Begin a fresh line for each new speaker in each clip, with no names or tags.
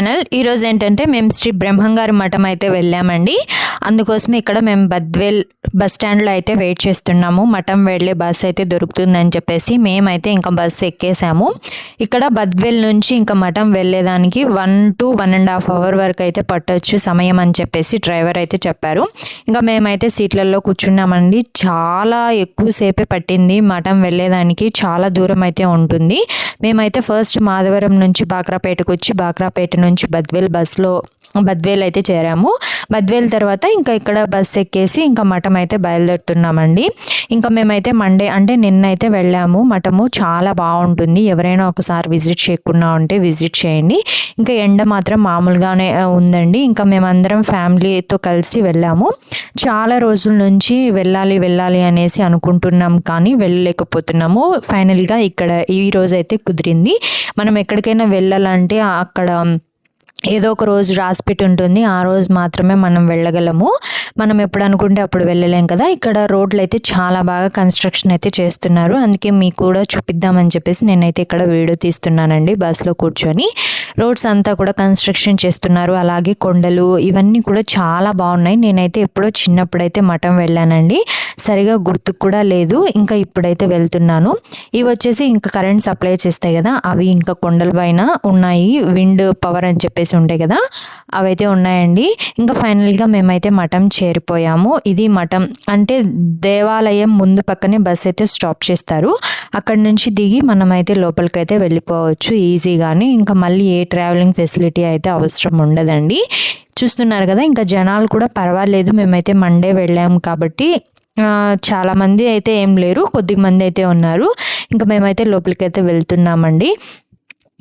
Channel ఈరోజు ఏంటంటే మేము శ్రీ బ్రహ్మంగారి మఠం అయితే వెళ్ళామండి. అందుకోసం ఇక్కడ మేము బద్వేల్ బస్ స్టాండ్లో అయితే వెయిట్ చేస్తున్నాము. మఠం వెళ్ళే బస్ అయితే దొరుకుతుందని చెప్పేసి మేమైతే ఇంకా బస్సు ఎక్కేసాము. ఇక్కడ బద్వేల్ నుంచి ఇంకా మఠం వెళ్ళేదానికి one to one and half hour వరకు అయితే పట్టొచ్చు సమయం అని చెప్పేసి డ్రైవర్ అయితే చెప్పారు. ఇంకా మేమైతే సీట్లలో కూర్చున్నామండి. చాలా ఎక్కువసేపే పట్టింది మఠం వెళ్ళేదానికి. చాలా దూరం అయితే ఉంటుంది. మేమైతే ఫస్ట్ మాధవరం నుంచి బాక్రాపేటకు వచ్చి బాక్రాపేట నుంచి బద్వేల్ బస్లో బద్వేల్ అయితే చేరాము. బద్వేల్ తర్వాత ఇంకా ఇక్కడ బస్ ఎక్కేసి ఇంకా మఠం అయితే బయలుదేరుతున్నామండి. ఇంకా మేమైతే మండే అంటే నిన్న అయితే వెళ్ళాము. మఠము చాలా బాగుంటుంది. ఎవరైనా ఒకసారి విజిట్ చేయకుండా ఉంటే విజిట్ చేయండి. ఇంకా ఎండ మాత్రం మామూలుగానే ఉందండి. ఇంకా మేమందరం ఫ్యామిలీతో కలిసి వెళ్ళాము. చాలా రోజుల నుంచి వెళ్ళాలి వెళ్ళాలి అనేసి అనుకుంటున్నాం కానీ వెళ్ళలేకపోతున్నాము. ఫైనల్గా ఇక్కడ ఈ రోజైతే కుదిరింది. మనం ఎక్కడికైనా వెళ్ళాలంటే అక్కడ ఏదో ఒక రోజు రాసిపెట్టి ఉంటుంది ఆ రోజు మాత్రమే మనం వెళ్ళగలము. మనం ఎప్పుడు అనుకుంటే అప్పుడు వెళ్ళలేం కదా. ఇక్కడ రోడ్లు అయితే చాలా బాగా కన్స్ట్రక్షన్ అయితే చేస్తున్నారు. అందుకే మీకు కూడా చూపిద్దామని చెప్పేసి నేనైతే ఇక్కడ వీడియో తీస్తున్నానండి బస్సులో కూర్చొని. రోడ్స్ అంతా కూడా కన్స్ట్రక్షన్ చేస్తున్నారు. అలాగే కొండలు ఇవన్నీ కూడా చాలా బాగున్నాయి. నేనైతే ఎప్పుడో చిన్నప్పుడైతే మఠం వెళ్ళానండి. సరిగా గుర్తుకు కూడా లేదు. ఇంకా ఇప్పుడైతే వెళ్తున్నాను. ఇవి వచ్చేసి ఇంకా కరెంట్ సప్లై చేస్తాయి కదా అవి ఇంకా కొండల పైన ఉన్నాయి. విండ్ పవర్ అని చెప్పేసి ఉంటాయి కదా అవైతే ఉన్నాయండి. ఇంకా ఫైనల్గా మేమైతే మఠం చేరిపోయాము. ఇది మఠం అంటే దేవాలయం ముందు పక్కనే బస్ అయితే స్టాప్ చేస్తారు. అక్కడ నుంచి దిగి మనమైతే లోపలికి అయితే వెళ్ళిపోవచ్చు ఈజీగానే. ఇంకా మళ్ళీ ఏ ట్రావెలింగ్ ఫెసిలిటీ అయితే అవసరం ఉండదండి. చూస్తున్నారు కదా ఇంకా జనాలు కూడా పర్వాలేదు. మేమైతే మండే వెళ్ళాము కాబట్టి చాలామంది అయితే ఏం లేరు కొద్ది మంది అయితే ఉన్నారు. ఇంకా మేమైతే లోపలికి అయితే వెళ్తున్నామండి.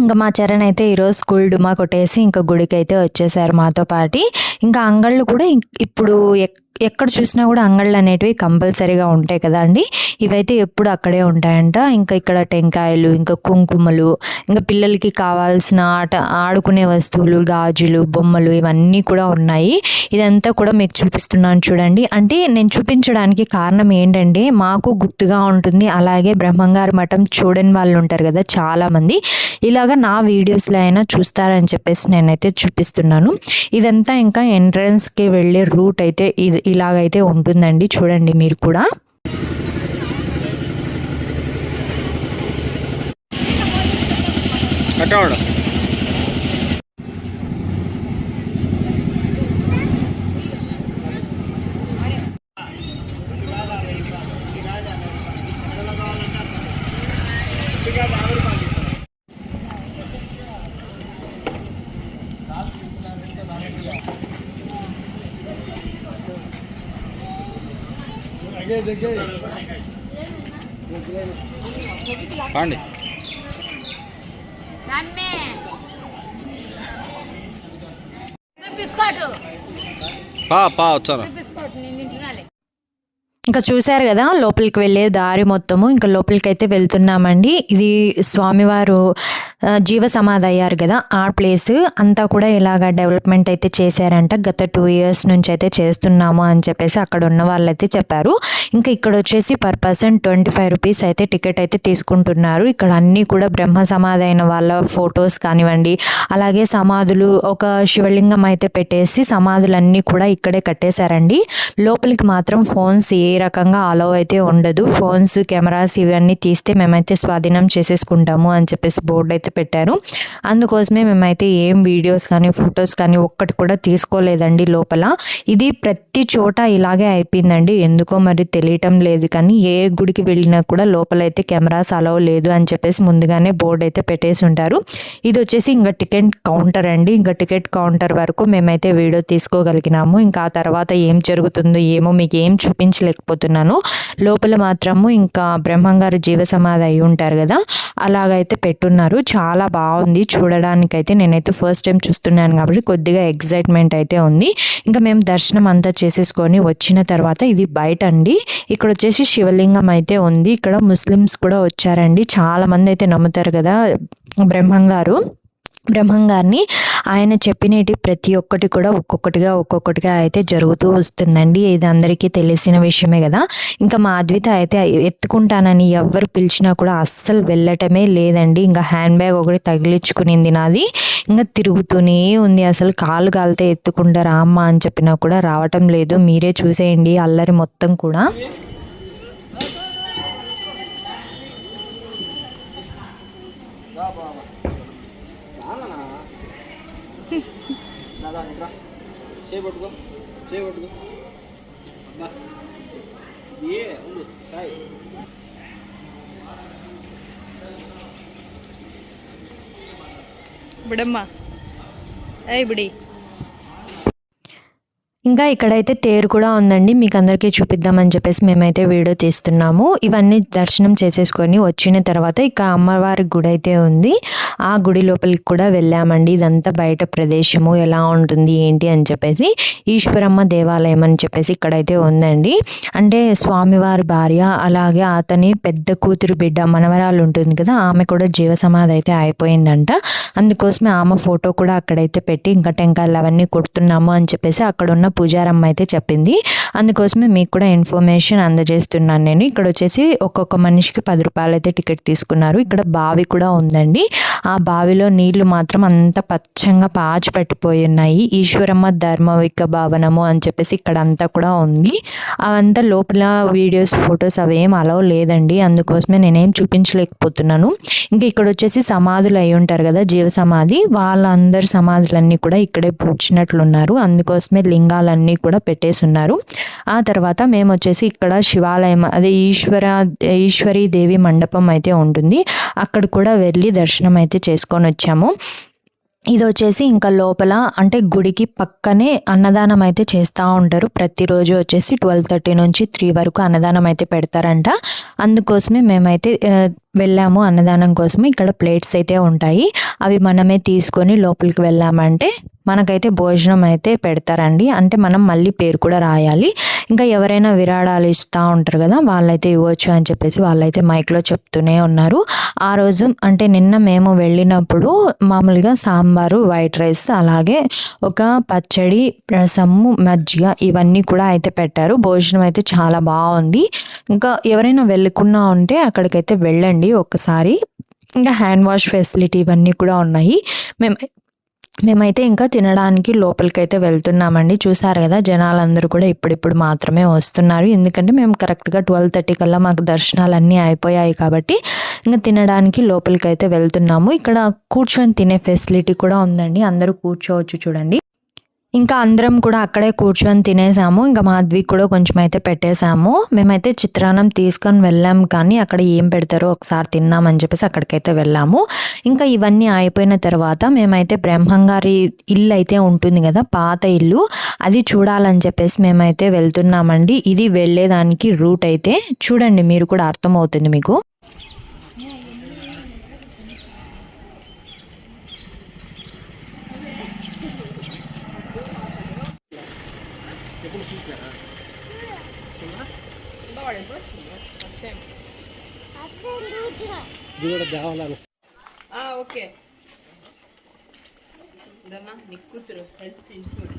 ఇంకా మా చరణ్ అయితే ఈరోజు స్కూల్ డుమా కొట్టేసి ఇంకా గుడికి అయితే వచ్చేసారు మాతో పాటి. ఇంకా అంగళ్ళు కూడా ఇప్పుడు ఎక్- ఎక్కడ చూసినా కూడా అంగళ్ళు అనేటివి కంపల్సరీగా ఉంటాయి కదా అండి. ఇవైతే ఎప్పుడు అక్కడే ఉంటాయంట. ఇంకా ఇక్కడ టెంకాయలు ఇంకా కుంకుమలు ఇంకా పిల్లలకి కావాల్సిన ఆట ఆడుకునే వస్తువులు గాజులు బొమ్మలు ఇవన్నీ కూడా ఉన్నాయి. ఇదంతా కూడా మీకు చూపిస్తున్నాను చూడండి. అంటే నేను చూపించడానికి కారణం ఏంటంటే మాకు గుర్తుగా ఉంటుంది. అలాగే బ్రహ్మంగారి మఠం చూడని వాళ్ళు ఉంటారు కదా చాలామంది. ఇలాగ నా వీడియోస్లో అయినా చూస్తారని చెప్పేసి నేనైతే చూపిస్తున్నాను. ఇదంతా ఇంకా ఎంట్రన్స్కి వెళ్ళే రూట్ అయితే ఇది ఇలాగైతే ఉంటుందండి. చూడండి మీరు కూడా.
కట్టవడం. పాండి. పా పా వచ్చారా
ఇంకా చూశారు కదా లోపలికి వెళ్ళే దారి మొత్తము. ఇంకా లోపలికి అయితే వెళ్తున్నామండి. ఇది స్వామివారు జీవ సమాధి అయ్యారు కదా ఆ ప్లేస్. అంతా కూడా ఇలాగా డెవలప్మెంట్ అయితే చేశారంట. గత టూ ఇయర్స్ నుంచి అయితే చేస్తున్నాము అని చెప్పేసి అక్కడ ఉన్న వాళ్ళైతే చెప్పారు. ఇంకా ఇక్కడ వచ్చేసి per person twenty five rupees అయితే టికెట్ అయితే తీసుకుంటున్నారు. ఇక్కడ అన్నీ కూడా బ్రహ్మ సమాధి అయిన వాళ్ళ ఫొటోస్ కానివ్వండి అలాగే సమాధులు ఒక శివలింగం అయితే పెట్టేసి సమాధులన్నీ కూడా ఇక్కడే కట్టేశారండి. లోపలికి మాత్రం ఫోన్స్ ఏ రకంగా అలౌ అయితే ఉండదు. ఫోన్స్ కెమెరాస్ ఇవన్నీ తీస్తే మేమైతే స్వాధీనం చేసేసుకుంటాము అని చెప్పేసి బోర్డు అయితే పెట్టారు. అందుకోసమే మేమైతే ఏం వీడియోస్ కానీ ఫొటోస్ కానీ ఒక్కటి కూడా తీసుకోలేదండి లోపల. ఇది ప్రతి చోట ఇలాగే అయిపోయిందండి. ఎందుకో మరి తెలియటం లేదు కానీ ఏ గుడికి వెళ్ళినా కూడా లోపలైతే కెమెరాస్ అలౌ లేదు అని చెప్పేసి ముందుగానే బోర్డు అయితే పెట్టేసి ఉంటారు. ఇది వచ్చేసి ఇంకా టికెట్ కౌంటర్ అండి. ఇంకా టికెట్ కౌంటర్ వరకు మేమైతే వీడియో తీసుకోగలిగినాము. ఇంకా ఆ తర్వాత ఏం జరుగుతుందో ఏమో మీకు ఏం పెట్టలేకపోతున్నాను లోపల మాత్రము ఇంకా బ్రహ్మంగారు జీవ సమాధి అయి ఉంటారు కదా అలాగైతే పెట్టున్నారు. చాలా బాగుంది. చూడడానికైతే నేనైతే ఫస్ట్ టైం చూస్తున్నాను కాబట్టి కొద్దిగా ఎగ్జైట్మెంట్ అయితే ఉంది. ఇంకా మేము దర్శనం అంతా చేసేసుకొని వచ్చిన తర్వాత ఇది బయట అండి ఇక్కడ వచ్చేసి శివలింగం అయితే ఉంది. ఇక్కడ ముస్లిమ్స్ కూడా వచ్చారండి. చాలా మంది అయితే నమ్ముతారు కదా బ్రహ్మంగారు. బ్రహ్మంగారిని ఆయన చెప్పినటి ప్రతి ఒక్కటి కూడా ఒక్కొక్కటిగా ఒక్కొక్కటిగా అయితే జరుగుతూ వస్తుందండి. ఇది అందరికీ తెలిసిన విషయమే కదా. ఇంకా మా అద్విత అయితే ఎత్తుకుంటానని ఎవరు పిలిచినా కూడా అస్సలు వెళ్ళటమే లేదండి. ఇంకా హ్యాండ్ బ్యాగ్ ఒకటి తగిలించుకునింది నాది. ఇంకా తిరుగుతూనే ఉంది. అసలు కాలు కాలితే ఎత్తుకుంటారా అమ్మ అని చెప్పినా కూడా రావటం లేదు. మీరే చూసేయండి. అల్లరి మొత్తం కూడా.
చేపట్టుకో చేపట్టుకో ఏ ఉండు కాయ్
ಬಿಡಮ್ಮ ಏಯ್ ಬಿಡಿ
ఇంకా ఇక్కడైతే తేరు కూడా ఉందండి. మీకు అందరికీ చూపిద్దామని చెప్పేసి మేమైతే వీడియో తీస్తున్నాము. ఇవన్నీ దర్శనం చేసేసుకొని వచ్చిన తర్వాత ఇక్కడ అమ్మవారి గుడి అయితే ఉంది. ఆ గుడి లోపలికి కూడా వెళ్ళామండి. ఇదంతా బయట ప్రదేశము. ఎలా ఉంటుంది ఏంటి అని చెప్పేసి ఈశ్వరమ్మ దేవాలయం అని చెప్పేసి ఇక్కడైతే ఉందండి. అంటే స్వామివారి భార్య అలాగే అతని పెద్ద కూతురు బిడ్డ మనవరాలు ఉంటుంది కదా ఆమె కూడా జీవ సమాధి అయితే అయిపోయిందంట. అందుకోసమే ఆమె ఫోటో కూడా అక్కడైతే పెట్టి ఇంకా టెంకాయలు అవన్నీ కొడుతున్నాము అని చెప్పేసి అక్కడ ఉన్న పూజారమ్మ అయితే చెప్పింది. అందుకోసమే మీకు కూడా ఇన్ఫర్మేషన్ అందజేస్తున్నాను నేను. ఇక్కడ వచ్చేసి ఒక్కొక్క మనిషికి పది రూపాయలు అయితే టికెట్ తీసుకున్నారు. ఇక్కడ బావి కూడా ఉందండి. ఆ బావిలో నీళ్ళు మాత్రం అంత పచ్చంగా పాచి పట్టిపోయి ఉన్నాయి ఈశ్వరమ్మ ధర్మవిక భవనము అని చెప్పేసి ఇక్కడ అంతా కూడా ఉంది. అవంతా లోపల వీడియోస్ ఫొటోస్ అవేం అలవ్ లేదండి. అందుకోసమే నేనేం చూపించలేకపోతున్నాను. ఇంకా ఇక్కడ వచ్చేసి సమాధులు అయి ఉంటారు కదా జీవ సమాధి వాళ్ళందరి సమాధులన్నీ కూడా ఇక్కడే పూడ్చినట్లున్నారు. అందుకోసమే లింగాలన్నీ కూడా పెట్టేసి ఉన్నారు ఆ తర్వాత మేము వచ్చేసి ఇక్కడ శివాలయం అదే ఈశ్వర ఈశ్వరీ దేవి మండపం అయితే ఉంటుంది. అక్కడ కూడా వెళ్ళి దర్శనం అయితే చేసుకొని వచ్చాము. ఇది వచ్చేసి ఇంకా లోపల అంటే గుడికి పక్కనే అన్నదానం అయితే చేస్తూ ఉంటారు. ప్రతిరోజు వచ్చేసి ట్వెల్వ్ థర్టీ నుంచి త్రీ వరకు అన్నదానం అయితే పెడతారంట. అందుకోసమే మేమైతే వెళ్ళాము అన్నదానం కోసమే. ఇక్కడ ప్లేట్స్ అయితే ఉంటాయి. అవి మనమే తీసుకొని లోపలికి వెళ్ళామంటే మనకైతే భోజనం అయితే పెడతారండి. అంటే మనం మళ్ళీ పేరు కూడా రాయాలి. ఇంకా ఎవరైనా విరాళాలు ఇస్తూ ఉంటారు కదా వాళ్ళైతే ఇవ్వచ్చు అని చెప్పేసి వాళ్ళైతే మైక్లో చెప్తూనే ఉన్నారు. ఆ రోజు అంటే నిన్న మేము వెళ్ళినప్పుడు మామూలుగా సాంబారు వైట్ రైస్ అలాగే ఒక పచ్చడి రసము మజ్జిగ ఇవన్నీ కూడా అయితే పెట్టారు. భోజనం అయితే చాలా బాగుంది. ఇంకా ఎవరైనా వెళ్ళకుండా ఉంటే అక్కడికైతే వెళ్ళండి ఒక్కసారి. ఇంకా హ్యాండ్ వాష్ ఫెసిలిటీ ఇవన్నీ కూడా ఉన్నాయి. మేము మేమైతే ఇంకా తినడానికి లోపలికైతే వెళ్తున్నామండి. చూసారు కదా జనాలందరూ కూడా ఇప్పుడిప్పుడు మాత్రమే వస్తున్నారు. ఎందుకంటే మేము కరెక్ట్గా ట్వెల్వ్ థర్టీ కల్లా మాకు దర్శనాలన్నీ అయిపోయాయి కాబట్టి ఇంకా తినడానికి లోపలికైతే వెళ్తున్నాము. ఇక్కడ కూర్చొని తినే ఫెసిలిటీ కూడా ఉందండి. అందరూ కూర్చోవచ్చు చూడండి. ఇంకా అందరం కూడా అక్కడే కూర్చొని తినేసాము. ఇంకా మాధవి కూడా కొంచెం అయితే పెట్టేశాము. మేమైతే చిత్రాన్నం తీసుకొని వెళ్ళాం కానీ అక్కడ ఏం పెడతారో ఒకసారి తిన్నామని చెప్పేసి అక్కడికైతే వెళ్ళాము. ఇంకా ఇవన్నీ అయిపోయిన తర్వాత మేమైతే బ్రహ్మంగారి ఇల్లు అయితే ఉంటుంది కదా పాత ఇల్లు. అది చూడాలని చెప్పేసి మేమైతే వెళ్తున్నామండి. ఇది వెళ్ళేదానికి రూట్ అయితే. చూడండి మీరు కూడా అర్థమవుతుంది మీకు.
ఓకే. ఇదమ్మా నీ కూతురు. హెల్త్ ఇన్సూరెన్స్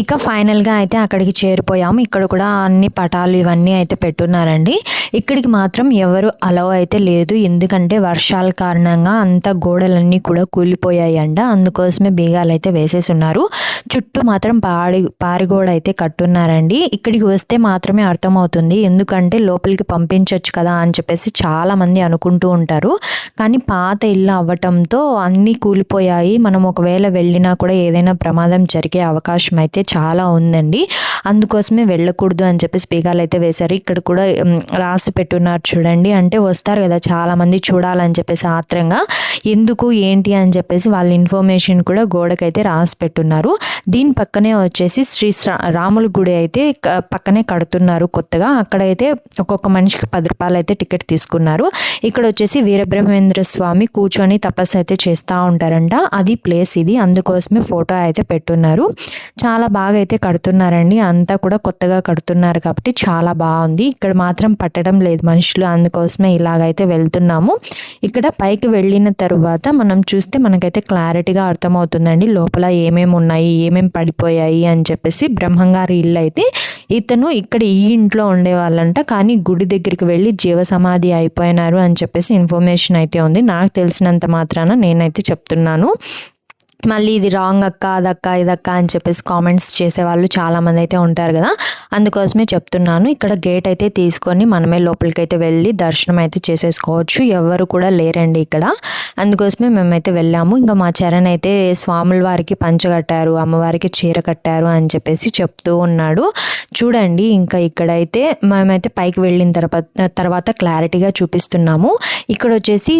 ఇక ఫైనల్గా అయితే అక్కడికి చేరిపోయాము. ఇక్కడ కూడా అన్ని పటాలు ఇవన్నీ అయితే పెట్టున్నారండి. ఇక్కడికి మాత్రం ఎవరు అలవ్ అయితే లేదు. ఎందుకంటే వర్షాల కారణంగా అంత గోడలన్నీ కూడా కూలిపోయాయి అంట అందుకోసమే బీగాలు అయితే వేసేసి ఉన్నారు. చుట్టూ మాత్రం పాడి పారిగోడ అయితే కట్టున్నారండి. ఇక్కడికి వస్తే మాత్రమే అర్థమవుతుంది. ఎందుకంటే లోపలికి పంపించవచ్చు కదా అని చెప్పేసి చాలామంది అనుకుంటూ ఉంటారు. కానీ పాత ఇల్లు అవ్వటంతో అన్నీ కూలిపోయాయి. మనం ఒకవేళ వెళ్ళినా కూడా ఏదైనా ప్రమాదం జరిగే అవకాశం అయితే చాలా ఉందండి. అందుకోసమే వెళ్ళకూడదు అని చెప్పి బీగాలు అయితే వేశారు. ఇక్కడ కూడా రాసి రాసి పెట్టున్నారు చూడండి. అంటే వస్తారు కదా చాలామంది చూడాలని చెప్పేసి ఆత్రంగా. ఎందుకు ఏంటి అని చెప్పేసి వాళ్ళ ఇన్ఫర్మేషన్ కూడా గోడకైతే రాసి పెట్టున్నారు. దీని పక్కనే వచ్చేసి శ్రీ రాముల గుడి అయితే పక్కనే కడుతున్నారు కొత్తగా. అక్కడైతే ఒక్కొక్క మనిషికి పది రూపాయలు అయితే టికెట్ తీసుకున్నారు. ఇక్కడ వచ్చేసి వీరబ్రహ్మేంద్ర స్వామి కూర్చొని తపస్సు అయితే చేస్తూ ఉంటారంట. అది ప్లేస్ ఇది. అందుకోసమే ఫోటో అయితే పెట్టున్నారు. చాలా బాగా అయితే కడుతున్నారండి. అంతా కూడా కొత్తగా కడుతున్నారు కాబట్టి చాలా బాగుంది. ఇక్కడ మాత్రం పట్టడం లేదు. మనుషులు అందుకోసమే ఇలాగైతే వెళ్తున్నాము. ఇక్కడ పైకి వెళ్ళిన తర్వాత మనం చూస్తే మనకైతే క్లారిటీగా అర్థమవుతుందండి. లోపల ఏమేమి ఉన్నాయి ఏమేమి పడిపోయాయి అని చెప్పేసి బ్రహ్మంగారి ఇల్లు అయితే ఇతను ఇక్కడ ఈ ఇంట్లో ఉండేవాళ్ళంట. కానీ గుడి దగ్గరికి వెళ్ళి జీవ సమాధి అయిపోయినారు అని చెప్పేసి ఇన్ఫర్మేషన్ అయితే ఉంది. నాకు తెలిసినంత మాత్రాన నేనైతే చెప్తున్నాను. మళ్ళీ ఇది రాంగ్ అక్క అదక్క ఇదక్క అని చెప్పేసి కామెంట్స్ చేసేవాళ్ళు చాలామంది అయితే ఉంటారు కదా. అందుకోసమే చెప్తున్నాను ఇక్కడ గేట్ అయితే తీసుకొని మనమే లోపలికి అయితే వెళ్ళి దర్శనం అయితే చేసేసుకోవచ్చు. ఎవరు కూడా లేరండి ఇక్కడ. అందుకోసమే మేమైతే వెళ్ళాము. ఇంకా మా చరణ్ అయితే స్వాముల వారికి పంచ కట్టారు అమ్మవారికి చీర కట్టారు అని చెప్పేసి చెప్తూ ఉన్నాడు. చూడండి ఇంకా ఇక్కడైతే మేమైతే పైకి వెళ్ళిన తర్వాత తర్వాత క్లారిటీగా చూపిస్తున్నాము. ఇక్కడ వచ్చేసి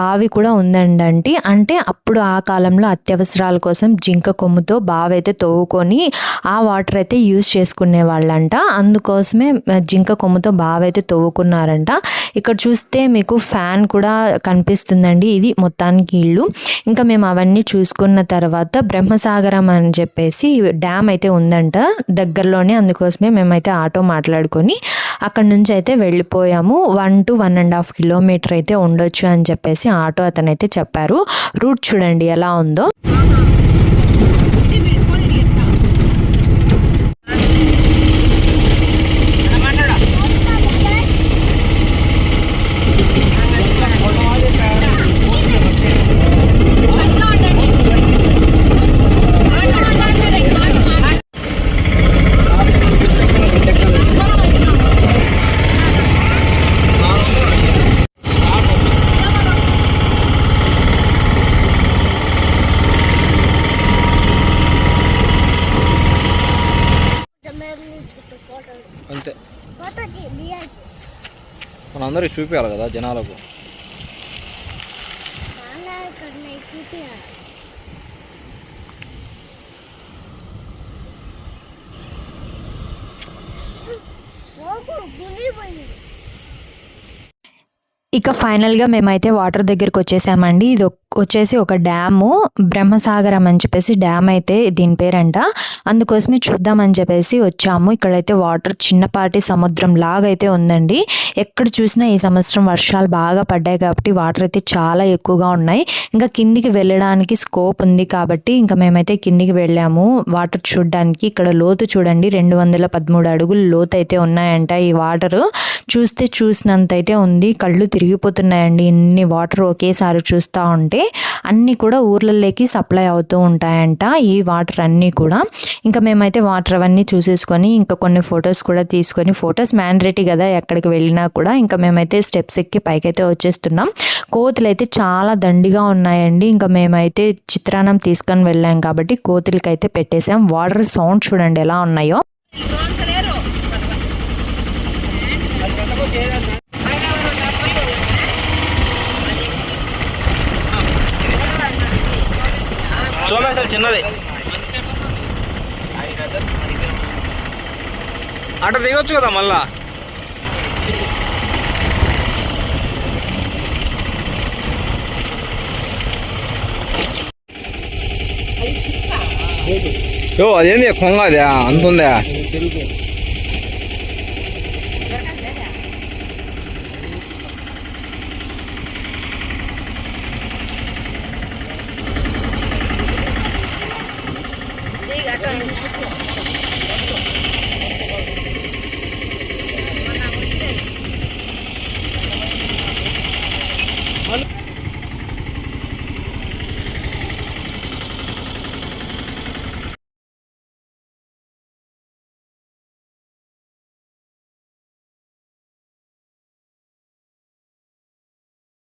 బావి కూడా ఉందండి అంటే అంటే అప్పుడు ఆ కాలంలో అవసరాల కోసం జింక కొమ్ముతో బావి అయితే తవ్వుకొని ఆ వాటర్ అయితే యూస్ చేసుకునే వాళ్ళంట అందుకోసమే జింక కొమ్ముతో బావి అయితే తవ్వుకున్నారంట ఇక్కడ చూస్తే మీకు ఫ్యాన్ కూడా కనిపిస్తుందండి. ఇది మొత్తానికి ఇల్లు. ఇంకా మేము అవన్నీ చూసుకున్న తర్వాత బ్రహ్మసాగరం అని చెప్పేసి డ్యామ్ అయితే ఉందంట దగ్గరలోనే. అందుకోసమే మేమైతే ఆటో మాట్లాడుకొని అక్కడ నుంచి అయితే వెళ్ళిపోయాము. One to one and half kilometre అయితే ఉండొచ్చు అని చెప్పేసి ఆటో అతనైతే చెప్పారు. రూట్ చూడండి ఎలా ఉందో.
మనందరికి చూపించాలి కదా జనాలకు.
ఇక ఫైనల్గా మేమైతే వాటర్ దగ్గరికి వచ్చేసామండి ఇది ఒక్- వచ్చేసి ఒక డ్యాము బ్రహ్మసాగరం అని చెప్పేసి డ్యామ్ అయితే దీని పేరంట. అందుకోసమే చూద్దామని చెప్పేసి వచ్చాము. ఇక్కడైతే వాటర్ చిన్నపాటి సముద్రం లాగైతే ఉందండి. ఎక్కడ చూసినా ఈ సంవత్సరం వర్షాలు బాగా పడ్డాయి కాబట్టి వాటర్ అయితే చాలా ఎక్కువగా ఉన్నాయి. ఇంకా కిందికి వెళ్ళడానికి స్కోప్ ఉంది కాబట్టి ఇంకా మేమైతే కిందికి వెళ్ళాము. వాటర్ చూడడానికి ఇక్కడ లోతు చూడండి రెండు వందల పదమూడు అడుగులు లోతు అయితే ఉన్నాయంట ఈ వాటర్. చూస్తే చూసినంత అయితే ఉంది. కళ్ళు తిరిగిపోతున్నాయండి. ఇన్ని వాటర్ ఒకేసారి చూస్తూ ఉంటే అన్నీ కూడా ఊర్లలోకి సప్లై అవుతూ ఉంటాయంట ఈ వాటర్ అన్నీ కూడా. ఇంకా మేమైతే వాటర్ అవన్నీ చూసేసుకొని ఇంకా కొన్ని ఫొటోస్ కూడా తీసుకొని ఫొటోస్ మ్యాండరేటీ కదా ఎక్కడికి వెళ్ళినా కూడా ఇంకా మేమైతే స్టెప్స్ ఎక్కి పైకైతే వచ్చేస్తున్నాం. కోతులు అయితే చాలా దండిగా ఉన్నాయండి. ఇంకా మేమైతే చిత్రాన్నం తీసుకొని వెళ్ళాం కాబట్టి కోతులకైతే పెట్టేసాం. వాటర్ సౌండ్ చూడండి ఎలా ఉన్నాయో.
చూడలేదు చిన్నది. అటు దిగొచ్చు కదా మళ్ళా? యో అదేంది కొంగ అదే అంత ఉందా ही घटो है